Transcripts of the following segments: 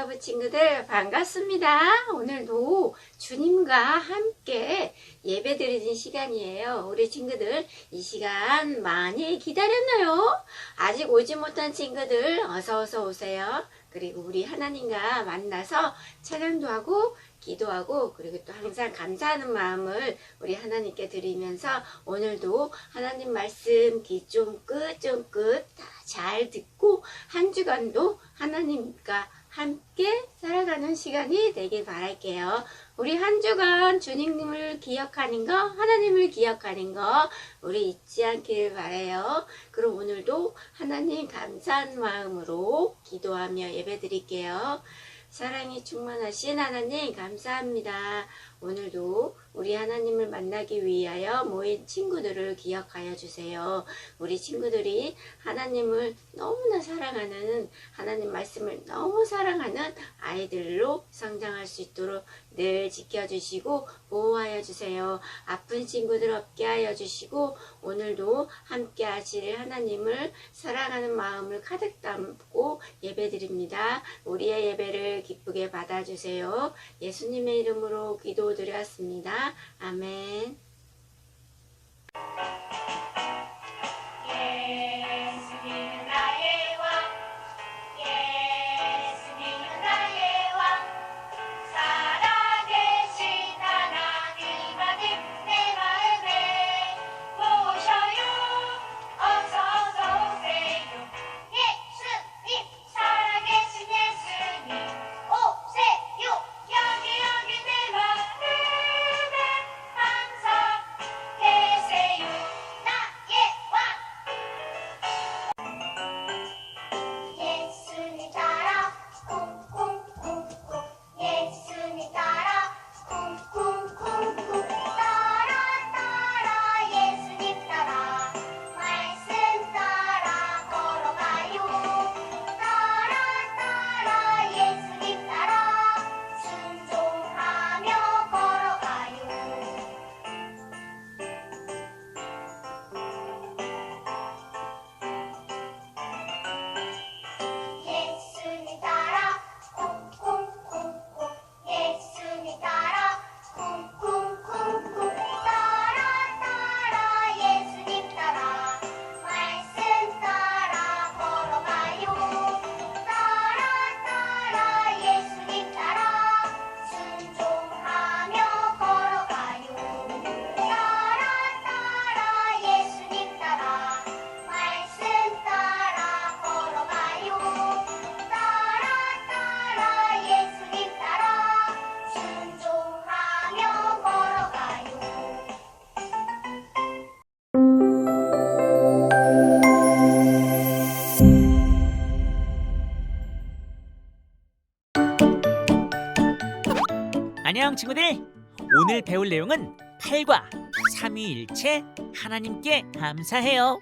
양유아부 친구들 반갑습니다. 오늘도 주님과 함께 예배 드리는 시간이에요. 우리 친구들 이 시간 많이 기다렸나요? 아직 오지 못한 친구들 어서 어서 오세요. 그리고 우리 하나님과 만나서 찬양도 하고 기도하고 그리고 또 항상 감사하는 마음을 우리 하나님께 드리면서 오늘도 하나님 말씀 귀 쫑긋 쫑긋 다잘 듣고 한 주간도 하나님과 함께 살아가는 시간이 되길 바랄게요. 우리 한 주간 주님을 기억하는 거, 하나님을 기억하는 거, 우리 잊지 않길 바래요. 그럼 오늘도 하나님 감사한 마음으로 기도하며 예배 드릴게요. 사랑이 충만하신 하나님 감사합니다. 오늘도 우리 하나님을 만나기 위하여 모인 친구들을 기억하여 주세요. 우리 친구들이 하나님을 너무나 사랑하는 하나님 말씀을 너무 사랑하는 아이들로 성장할 수 있도록 늘 지켜주시고 보호하여 주세요. 아픈 친구들 없게 하여 주시고 오늘도 함께 하실 하나님을 사랑하는 마음을 가득 담고 예배드립니다. 우리의 예배를 기쁘게 받아주세요. 예수님의 이름으로 기도드렸습니다. 아멘. 안녕 친구들. 오늘 배울 내용은 8과 삼위일체 하나님께 감사해요.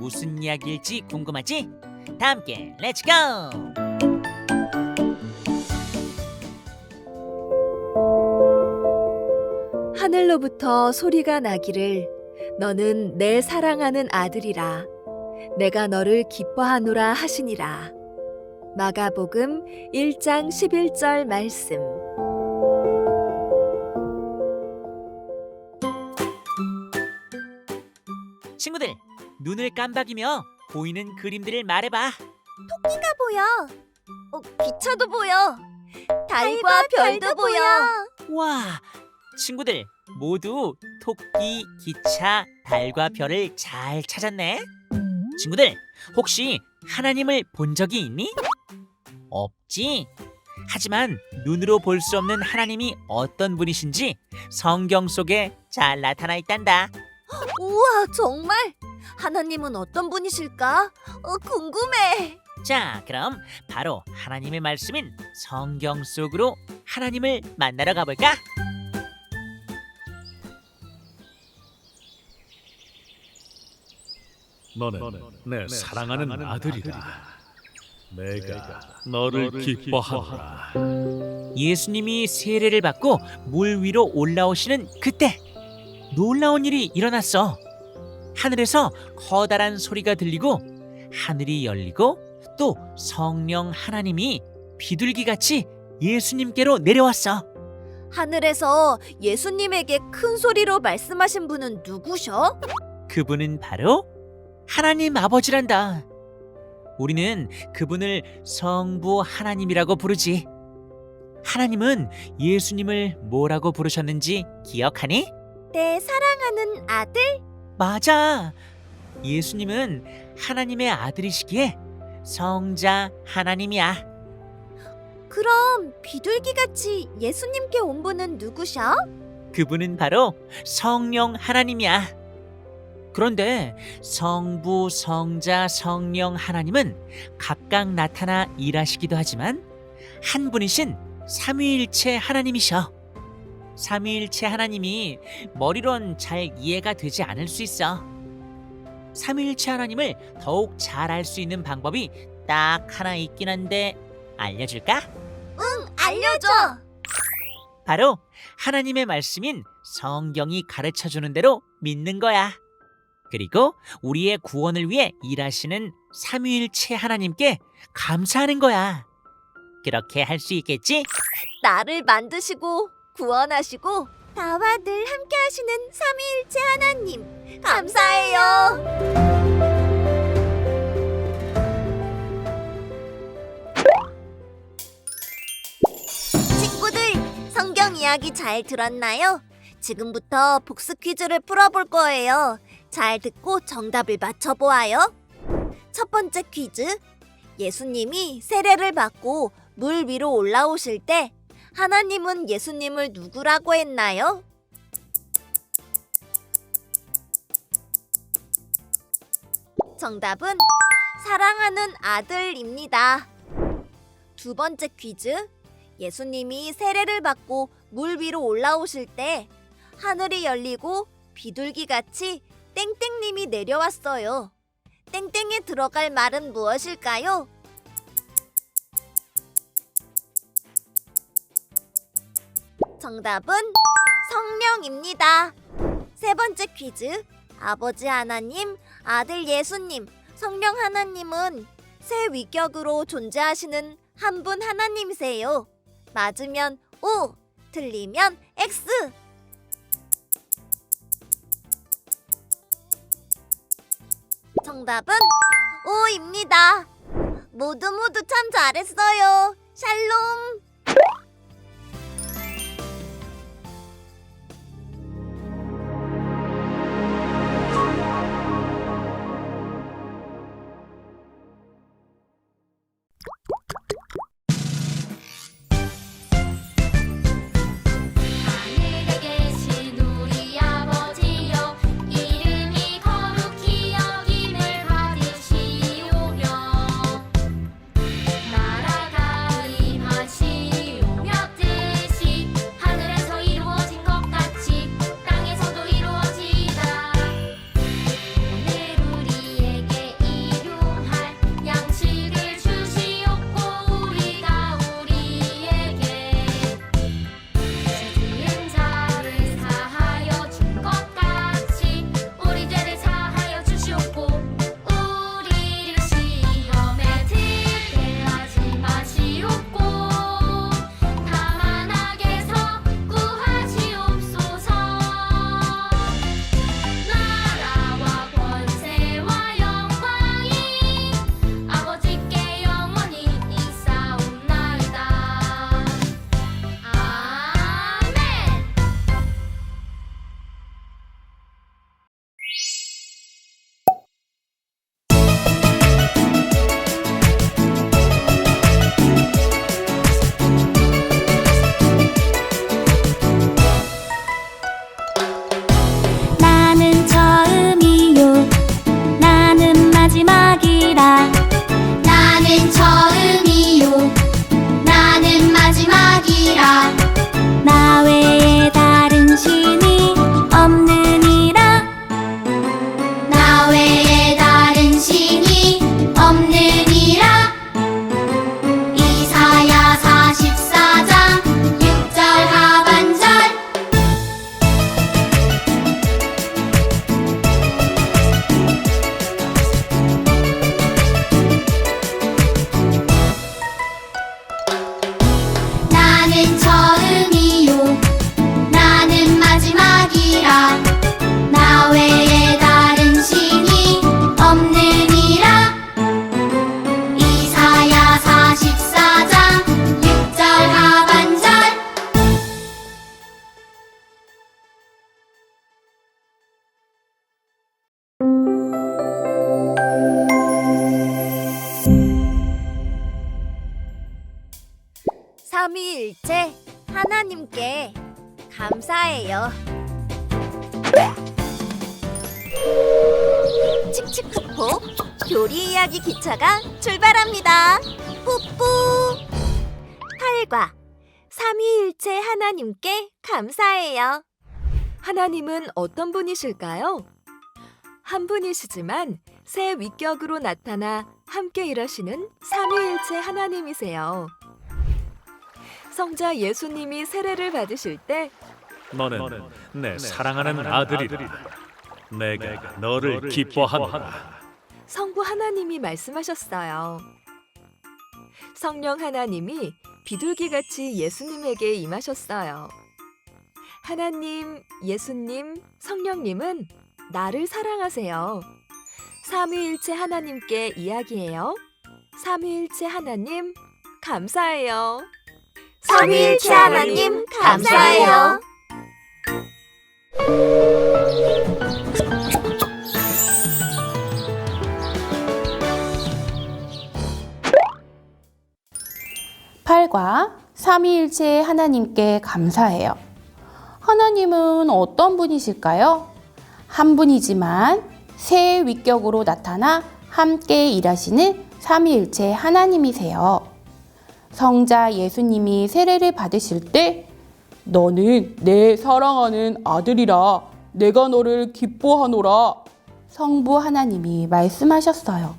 무슨 이야기일지 궁금하지? 다 함께 렛츠 고! 하늘로부터 소리가 나기를 너는 내 사랑하는 아들이라 내가 너를 기뻐하노라 하시니라 마가복음 1장 11절 말씀 친구들, 눈을 깜박이며 보이는 그림들을 말해봐. 토끼가 보여. 어, 기차도 보여. 달과 별도 보여. 와, 친구들 모두 토끼, 기차, 달과 별을 잘 찾았네. 친구들, 혹시 하나님을 본 적이 있니? 없지. 하지만 눈으로 볼 수 없는 하나님이 어떤 분이신지 성경 속에 잘 나타나 있단다. 우와, 정말? 하나님은 어떤 분이실까? 어, 궁금해. 자, 그럼 바로 하나님의 말씀인 성경 속으로 하나님을 만나러 가볼까? 너는 내 사랑하는 아들이다. 내가 너를 기뻐하노라. 예수님이 세례를 받고 물 위로 올라오시는 그때 놀라운 일이 일어났어. 하늘에서 커다란 소리가 들리고 하늘이 열리고 또 성령 하나님이 비둘기 같이 예수님께로 내려왔어. 하늘에서 예수님에게 큰 소리로 말씀하신 분은 누구셔? 그분은 바로 하나님 아버지란다. 우리는 그분을 성부 하나님이라고 부르지. 하나님은 예수님을 뭐라고 부르셨는지 기억하니? 내 사랑하는 아들? 맞아. 예수님은 하나님의 아들이시기에 성자 하나님이야. 그럼 비둘기같이 예수님께 온 분은 누구셔? 그분은 바로 성령 하나님이야. 그런데 성부, 성자, 성령 하나님은 각각 나타나 일하시기도 하지만 한 분이신 삼위일체 하나님이셔. 삼위일체 하나님이 머리론 잘 이해가 되지 않을 수 있어. 삼위일체 하나님을 더욱 잘 알 수 있는 방법이 딱 하나 있긴 한데 알려줄까? 알려줘. 바로 하나님의 말씀인 성경이 가르쳐 주는 대로 믿는 거야. 그리고 우리의 구원을 위해 일하시는 삼위일체 하나님께 감사하는 거야. 그렇게 할 수 있겠지? 나를 만드시고 구원하시고 나와 늘 함께 하시는 삼위일체 하나님 감사해요. 친구들 성경 이야기 잘 들었나요? 지금부터 복습 퀴즈를 풀어볼 거예요. 잘 듣고 정답을 맞춰보아요. 첫 번째 퀴즈. 예수님이 세례를 받고 물 위로 올라오실 때 하나님은 예수님을 누구라고 했나요? 정답은 사랑하는 아들입니다. 두 번째 퀴즈. 예수님이 세례를 받고 물 위로 올라오실 때 하늘이 열리고 비둘기 같이 땡땡님이 내려왔어요. 땡땡에 들어갈 말은 무엇일까요? 정답은 성령입니다. 세 번째 퀴즈. 아버지 하나님, 아들 예수님, 성령 하나님은 새 위격으로 존재하시는 한 분 하나님이세요. 맞으면 O, 틀리면 X. 정답은 O입니다. 모두 모두 참 잘했어요. 샬롬. 다. 삼위일체 하나님께 감사해요. 칙칙폭폭 교리 이야기 기차가 출발합니다. 뿌뿌 8과 삼위일체 하나님께 감사해요. 하나님은 어떤 분이실까요? 한 분이시지만 새 위격으로 나타나 함께 일하시는 삼위일체 하나님이세요. 성자 예수님이 세례를 받으실 때 너는 내 사랑하는 아들이라. 내가 너를 기뻐하노라. 성부 하나님이 말씀하셨어요. 성령 하나님이 비둘기같이 예수님에게 임하셨어요. 하나님, 예수님, 성령님은 나를 사랑하세요. 삼위일체 하나님께 이야기해요. 삼위일체 하나님, 감사해요. 삼위일체 하나님 감사해요. 팔과 삼위일체 하나님께 감사해요. 하나님은 어떤 분이실까요? 한 분이지만 새 위격으로 나타나 함께 일하시는 삼위일체 하나님이세요. 성자 예수님이 세례를 받으실 때 너는 내 사랑하는 아들이라 내가 너를 기뻐하노라 성부 하나님이 말씀하셨어요.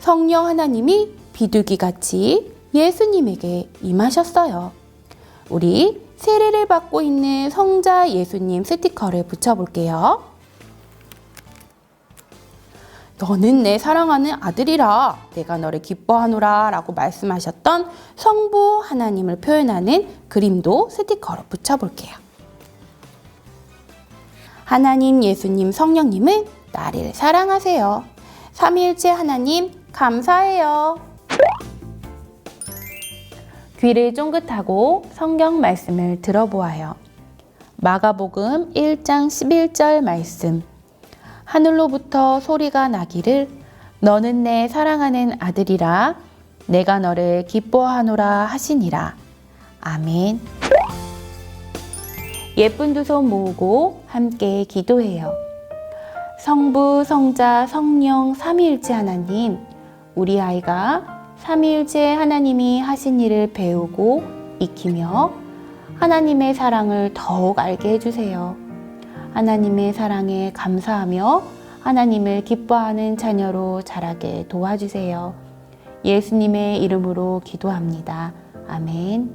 성령 하나님이 비둘기 같이 예수님에게 임하셨어요. 우리 세례를 받고 있는 성자 예수님 스티커를 붙여볼게요. 너는 내 사랑하는 아들이라 내가 너를 기뻐하노라 라고 말씀하셨던 성부 하나님을 표현하는 그림도 스티커로 붙여볼게요. 하나님, 예수님, 성령님은 나를 사랑하세요. 삼위일체 하나님, 감사해요. 귀를 쫑긋하고 성경 말씀을 들어보아요. 마가복음 1장 11절 말씀. 하늘로부터 소리가 나기를 너는 내 사랑하는 아들이라 내가 너를 기뻐하노라 하시니라. 아멘. 예쁜 두 손 모으고 함께 기도해요. 성부, 성자, 성령, 삼위일체 하나님, 우리 아이가 삼위일체 하나님이 하신 일을 배우고 익히며 하나님의 사랑을 더욱 알게 해주세요. 하나님의 사랑에 감사하며 하나님을 기뻐하는 자녀로 자라게 도와주세요. 예수님의 이름으로 기도합니다. 아멘.